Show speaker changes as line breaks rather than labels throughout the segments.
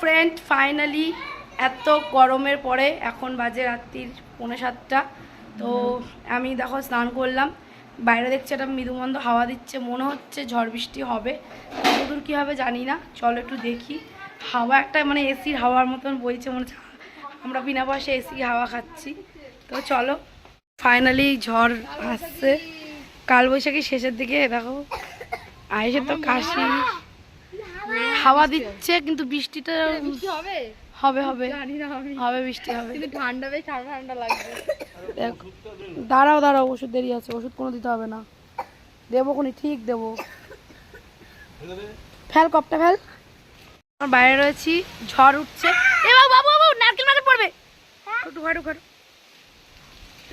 Friend finally এত গরমের পরে এখন বাজে রাত্রির পৌনে সাতটা। তো আমি দেখো স্নান করলাম। বাইরে দেখছি একটা মৃদুমন্দ হাওয়া দিচ্ছে, মনে হচ্ছে ঝড় বৃষ্টি হবে। কতদূর কী হবে জানি না, চলো একটু দেখি। হাওয়া একটা মানে এসির হাওয়ার মতন বইছে মনে হচ্ছে। আমরা বিনা পয়সা এসি হাওয়া খাচ্ছি। তো চলো ফাইনালি ঝড় আসছে। কালবৈশাখী শেষের দিকে, দেখো। আয়েসে তো কাশি। হাওয়া দিচ্ছে কিন্তু বৃষ্টিটা
বৃষ্টি হবে?
হবে হবে।
জানি না আমি।
হবে বৃষ্টি হবে।
কিন্তু ঠান্ডা বেশ ঠান্ডা ঠান্ডা লাগবে।
দেখো দাঁড়াও দাঁড়াও ওষুধ দেরি আছে ওষুধ কোনো দিতে হবে না। দেবো কোনি ঠিক দেবো। ফেল কপটা ফেল। আমার বাইরে রয়েছি ঝড় উঠছে। এ বাবু বাবু বাবু নারকেল নারকেল পড়বে। একটু ঘাটু ঘাটু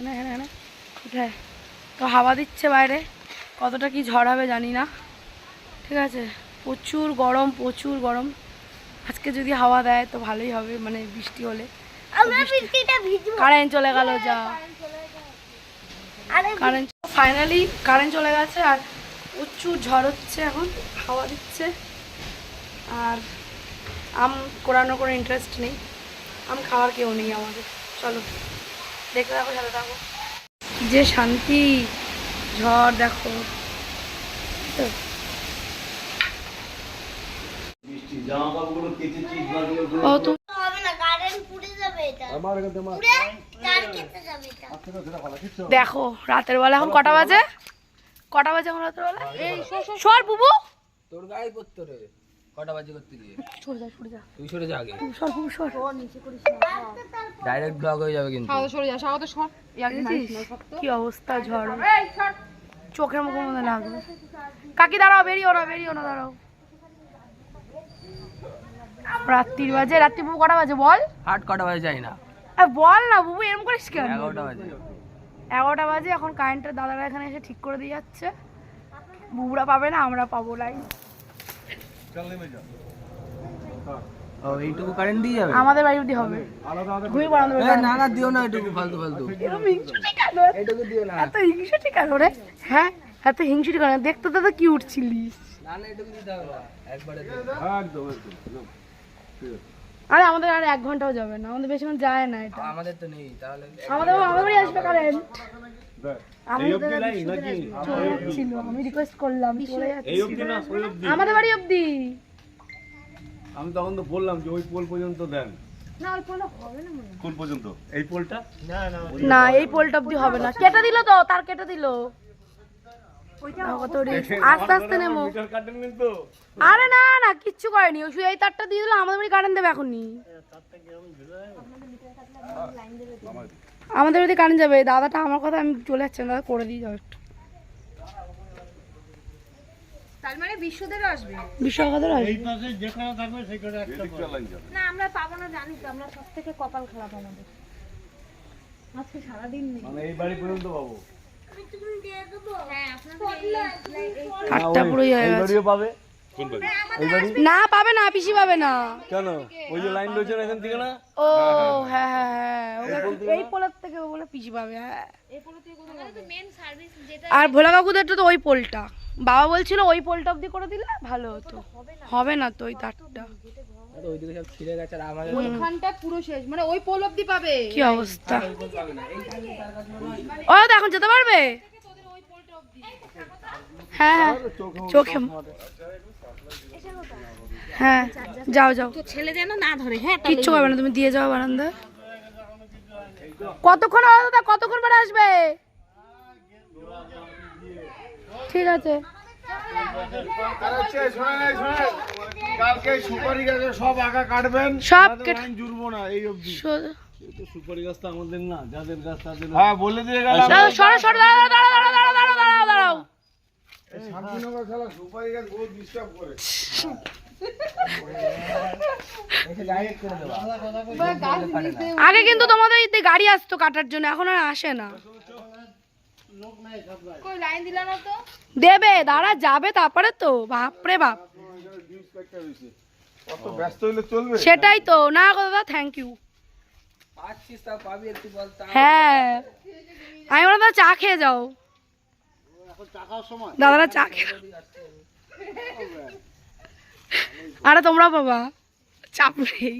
না না না উঠায় তো হাওয়া দিচ্ছে বাইরে। কতটা কি ঝড় হবে জানি না। ঠিক আছে। প্রচুর গরম প্রচুর গরম। আজকে যদি হাওয়া দেয় তো ভালোই হবে মানে বৃষ্টি হলে। কারেন্ট চলে গেল যা।
আরে
কারেন্ট ফাইনালি কারেন্ট চলে গেছে আর প্রচুর ঝড় হচ্ছে এখন হাওয়া দিচ্ছে। আর আম কোরানোর কোনো ইন্টারেস্ট নেই। আম খাওয়ার কেউ নেই আমাদের। চলো দেখতে থাকো সাথে থাকো। যে শান্তি ঝড় দেখো। তো
মিষ্টি জামা কাপড়গুলো কেচে চিট বাঁধিয়ে
ও তুমি
হবে না কারেন্ট পুড়ে যাবে এটা
আমার এখানে আমার
পুড়ে তার কেটে যাবে
সেটা ভালো কিছু
দেখো রাতের বেলা এখন কটা বাজে? কটা বাজে এখন রাতের বেলা? সর বুবু।
তোর গায়ে করতে রে। কটা বাজে করতে গিয়ে?
সরে যা সরে যা।
তুই সরে যা আগে।
সর বুবু সর।
ডাইরেক্ট ব্লগ হয়ে। যাবে কিন্তু।
সরে যা স্বাগত সর। ইয়াকে মারিস না সব তো
কি অবস্থা ঝড়। চোখের মুখের মধ্যে লাগবে। কাকি দাঁড়াও বেরিও না বেরিও না দাঁড়াও। রাত্রির বাজে রাত্রি বুবু কটা বাজে বল?
হাট কটা বাজে যাই না।
বল না বুবু এরকম করিস কেন?
এগারোটা বাজে।
এগারোটা বাজে এখন কারেন্টের দাদারা এখানে এসে ঠিক করে দিয়ে যাচ্ছে। বুবুরা পাবে না আমরা পাবো লাইন
ও এইটুকু কারেন্ট দিয়ে যাবে?
আমাদের বাড়ি হবে। ঘুমিয়ে পড়ানো
না না দিও না এইটুকু ফালতু ফালতু। এইটুকু দিও না।
এত হিংসুটি কেন রে? হ্যাঁ? এত হিংসুটি কেন? দেখতে তো কিউট ছিলিস।
না না এইটুকু দিতে হবে একবারে
একদম একদম।
আরে আমাদের আর এক ঘন্টাও যাবে না আমাদের বেশিক্ষণ যায় না এটা।
আমাদের তো নেই তাহলে
আমাদের আমাদের বাড়ি আসবে কারেন্ট আমি
এই
রিকোয়েস্ট করলাম
এই অবধি না ওই অবধি।
আমাদের বাড়ি অবধি।
আমি তখন তো বললাম যে ওই পোল পর্যন্ত দেন।
না ওই পোলটা হবে না মনে
কোন পর্যন্ত? এই পোলটা?
না এই পোলটা অবধি হবে না। কেটে দিল তো তার কেটে দিল। আস্তে আস্তে আরে না না কিচ্ছু করেনি। ওই এই তারটা দিয়ে দিল আমাদের বাড়ি কারেন্ট দেবে এখনই। আমাদের বাড়ি কারেন্ট যাবে। দাদাটা আমার কথা আমি চলে যাচ্ছি দাদা করে একটু
মানে
যাবে
না আমরা পাবো না জানি তো আমরা সব থেকে কপাল খারাপ আমাদের। আজকে সারাদিন নেই।
মানে এই বাড়ি পর্যন্ত পাবো।
হ্যাঁ
পুরোই হয়ে গেছে।
পাবে? বাড়ি?
না পাবে না পিসি পাবে না।
কেন? ওই যে লাইন রয়েছে এখান থেকে না?
ও হ্যাঁ হ্যাঁ হ্যাঁ। ওকে- এই পোলের থেকে ও বলে পিসি পাবে হ্যাঁ। আর ভোলা কাকুদেরটা তো ওই পোলটা। বাবা বলছিল ওই পোলটা অবধি করে দিলে ভালো হতো। হবে না। তো ওই তারটা।
আর ওইদিকে সব ছিঁড়ে গেছে আর আমাদের
ওইখানটা পুরো শেষ মানে ওই পোল পাবে।
কি অবস্থা? ও এখন যেতে পারবে? হ্যাঁ হ্যাঁ। চোখে হ্যাঁ যাও যাও।
ছেলে যেন না ধরে হ্যাঁ
কিচ্ছু হবে না তুমি দিয়ে যাও বারান্দা। কতক্ষণ দাদা? কতক্ষণ পরে আসবে? ঠিক আছে।
কালকে সুপারি গাছে সব আঁকা কাটবেন
সব
তাদের লাইন জুড়বো না এই অবধি।
সো-
এই তো সুপারি গাছ তো আমাদের না যাদের গাছ তাদের হ্যাঁ বলে দিয়ে গেলাম।
সরো সরো দাঁড়াও দাঁড়াও দাঁড়াও দাঁড়াও দাঁড়াও দাঁড়াও দাঁড়াও
শান্তিনগর খেলা সুপারি গাছ বহুত ডিস্টার্ব করে।
আগে কিন্তু তোমাদের গাড়ি আসতো কাটার জন্য এখন আর আসে না।
কই লাইন দিলা না তো?
দেবে দাঁড়া যাবে তারপরে তো বাপরে বাপ।
অত ব্যস্ত হইলে চলবে?
সেটাই তো। না গো দাদা থ্যাংক ইউ হ্যাঁ। আমি বললাম দাদা চা খেয়ে যাও। দাদারা চা খেয়ে আরে তোমরা বাবা চাপ নেই।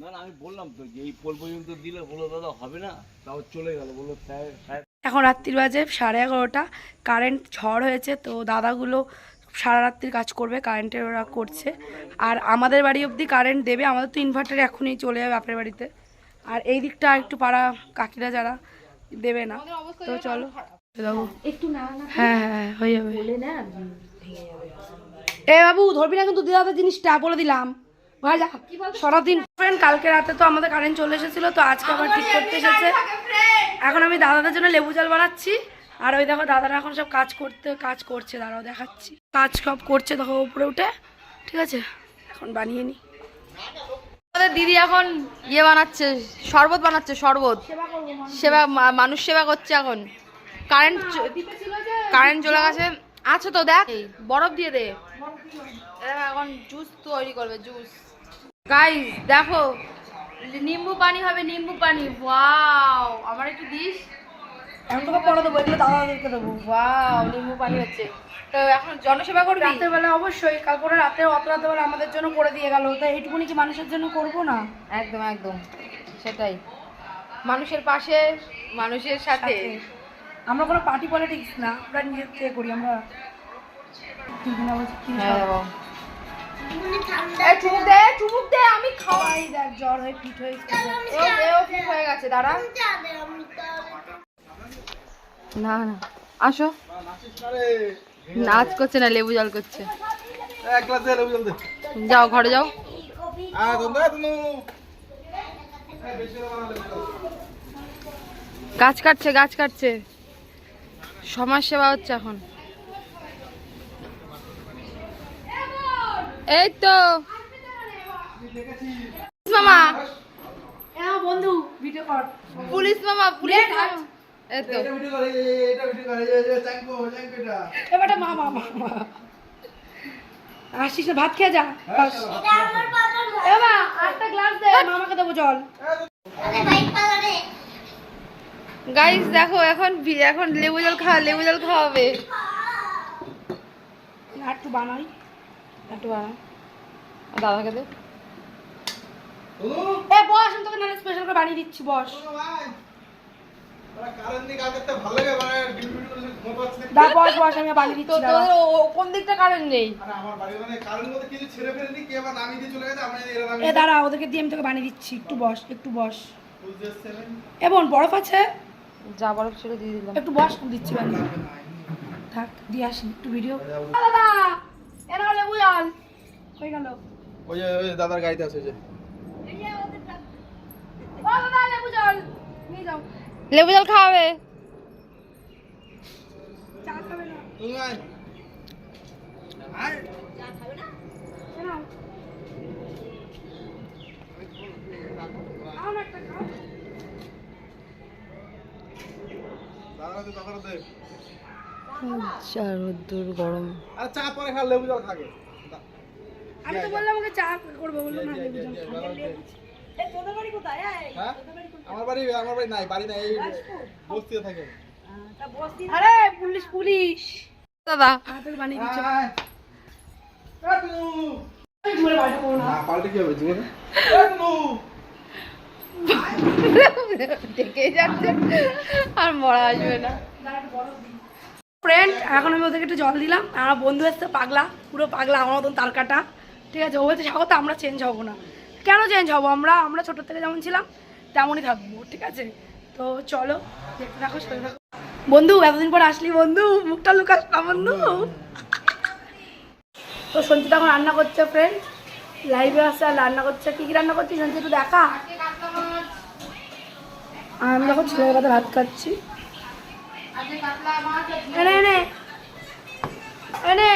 না না আমি বললাম তো যে এই পোল পর্যন্ত দিলে বলো দাদা হবে না। তাও চলে গেল বলল স্যার স্যার।
এখন রাত্রির বাজে সাড়ে এগারোটা। কারেন্ট ঝড় হয়েছে তো দাদাগুলো সারা রাত্রির কাজ করবে কারেন্টের ওরা করছে। আর আমাদের বাড়ি অবধি কারেন্ট দেবে আমাদের তো ইনভার্টার এখনই চলে যাবে আপনার বাড়িতে। আর এই দিকটা একটু পাড়া কাকিরা যারা দেবে না তো চলো। হ্যাঁ হ্যাঁ হ্যাঁ, হয়ে যাবে।
না
এ বাবু ধরবি না কিন্তু দিদাদের জিনিসটা বলে দিলাম। ভাই যা সারাদিন ফ্রেন্ড কালকে রাতে তো আমাদের কারেন্ট চলে এসেছিল তো আজকে আবার ঠিক করতে এসেছে। এখন আমি দাদাদের জন্য লেবু জল বানাচ্ছি। আর ওই দেখো দাদারা এখন সব কাজ করতে কাজ করছে দাঁড়াও দেখাচ্ছি। কাজ সব করছে দেখো উপরে উঠে ঠিক আছে? এখন বানিয়ে নি।
আমাদের দিদি এখন ইয়ে বানাচ্ছে শরবত বানাচ্ছে শরবত। সেবা মানুষ। সেবা করছে এখন। কারেন্ট কারেন্ট চলে গেছে। আছে তো দেখ বরফ দিয়ে দে। এখন জুস তৈরি করবে জুস। গাইস দেখো নিম্বু পানি হবে নিম্বু পানি। ওয়াও আমার একটু দিস।
এখন তোকে পরে দেবো এগুলো দাদাদেরকে দেবো।
ওয়াও নিম্বু পানি হচ্ছে। তো এখন জনসেবা করবি?
রাতের অবশ্যই কাল করে রাতের অত রাতের আমাদের জন্য করে দিয়ে গেল। তো এইটুকুনি কি মানুষের জন্য করব না?
একদম একদম। সেটাই। মানুষের পাশে মানুষের সাথে।
আমরা কোনো পার্টি পলিটিক্স না আমরা নিজের থেকে করি আমরা
হ্যাঁ চুমুক দে চুমুক দে আমি খাওয়াই।
দেখ জ্বর হয়ে পিঠ হয়ে
হয়ে গেছে দাঁড়া। না না। আসো। নাচ করছে না লেবু জল করছে।
এক গ্লাস দিয়ে লেবু জল দে।
যাও ঘরে যাও।
তুমি
গাছ কাটছে গাছ কাটছে। সমাজ সেবা হচ্ছে এখন। এই তো। মামা।
বন্ধু ভিডিও কর।
পুলিশ মামা পুলিশ
নে,
মামা। এই
এটা ভিডিও করে এটা ভিডিও করে এই যে চাঙ্কো চাঙ্কো এটা।
এবারটা মা মা মা মা। আসিস না ভাত খেয়ে যা। বাস।
এটা আমার বাবার ঘর।
এ মা গ্লাস দে মামাকে দেবো জল।
গাইস দেখো এখন ভি- এখন লেবু জল খাওয়া লেবু জল খাওয়াবে
একটু বানাই।
একটু দাদাকে দে।
এ বস আমি তোকে নাহলে স্পেশাল করে বানিয়ে দিচ্ছি বস। দা বস বস আমি দিচ্ছি
কোন দিকটা কারেন্ট নেই?
আমার বাড়ি মানে কারেন্ট মধ্যে কিছু ছেড়ে ফেলেনি কে আবার নামিয়ে দিয়ে চলে গেছে আমরা এরা
এ দাঁড়া ওদেরকে দিয়ে আমি তোকে বানিয়ে দিচ্ছি একটু বস একটু বস। বরফ আছে?
যা বরফ ছিল দিয়ে দিলাম।
একটু বস দিচ্ছি বানিয়ে। থাক দিয়ে আসি একটু ভিডিও দাদা। এ না লেবু জল কই গেল।
ওই যে ওই দাদার গাড়িতে আছে যে।
ও দাদা লেবু জল। নিয়ে যাও।
লেবু জল খাওয়াবে
চা
রোদ্দুর গরম
আরে চা পরে খা লেবু জল খাগে
আমি তো বললাম ওকে চা করব বলল না লেবু জল খাবে।
হ্যাঁ আমার বাড়ি আমার বাড়ি নাই বাড়ি নাই এই বস্তিতে থাকে।
আরে পুলিশ পুলিশ।
দাদা।
হাতের বানিয়ে দিচ্ছে।
আর মরা আসবে না।
ফ্রেন্ড এখন আমি ওদেরকে একটু জল দিলাম। আমার বন্ধু এসছে পাগলা পুরো পাগলা আমার মতন তার কাটা ঠিক আছে ও বলছে স্বাগত আমরা চেঞ্জ হব না। কেন চেঞ্জ হব? আমরা আমরা ছোটোর থেকে যেমন ছিলাম তেমনই থাকব, ঠিক আছে? তো চলো, দেখতে থাকো থাকো। বন্ধু, এতদিন পর আসলি বন্ধু, মুখটা লুকাস না বন্ধু। তো সঞ্চিতা এখন রান্না করছে ফ্রেন্ড লাইভে আসছে আর রান্না করছে। কী কী রান্না করছিস, সঞ্চিতা, একটু দেখা। আমি দেখো, ছেলের কথা ভাত খাচ্ছি। এনে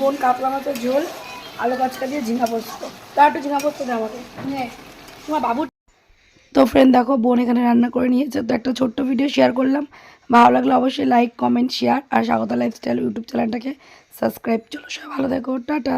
বোন কাতলা মাছের ঝোল। আলু কাঁচকা দিয়ে ঝিঙা পোস্ত। তার একটু ঝিঙা পোস্ত দে তোমার বাবু তো ফ্রেন্ড দেখো, বোন এখানে রান্না করে নিয়েছে, তো একটা ছোট্ট ভিডিও শেয়ার করলাম। ভালো লাগলে অবশ্যই লাইক কমেন্ট শেয়ার আর স্বাগত লাইফস্টাইল ইউটিউব চ্যানেলটাকে সাবস্ক্রাইব চলো সবাই ভালো দেখো টাটা।